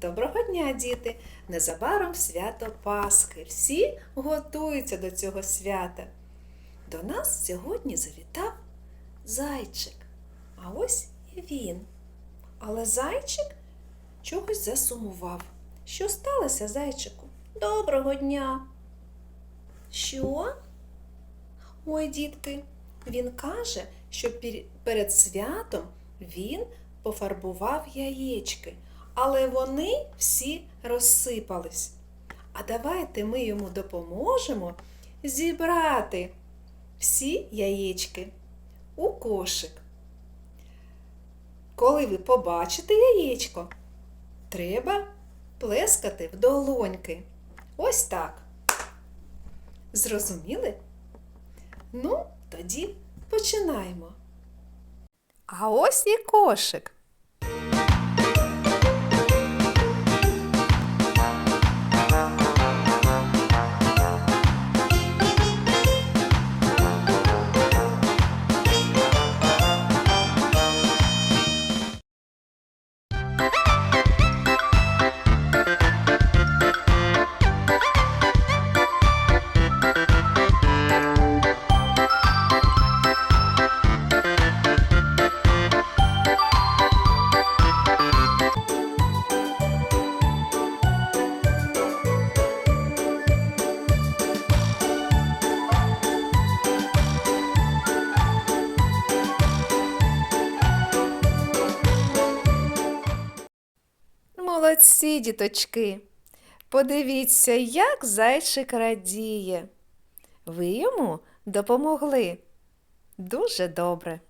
Доброго дня, діти! Незабаром свято Пасхи. Всі готуються до цього свята. До нас сьогодні завітав зайчик. А ось і він. Але зайчик чогось засумував. Що сталося, зайчику? Доброго дня. Що? Ой, дітки, він каже, що перед святом він пофарбував яєчки, але вони всі розсипались. А давайте ми йому допоможемо зібрати всі яєчки у кошик. Коли ви побачите яєчко, треба плескати в долоньки. Ось так. Зрозуміли? Ну, тоді починаємо. А ось і кошик. Молодці, діточки. Подивіться, як зайчик радіє. Ви йому допомогли. Дуже добре.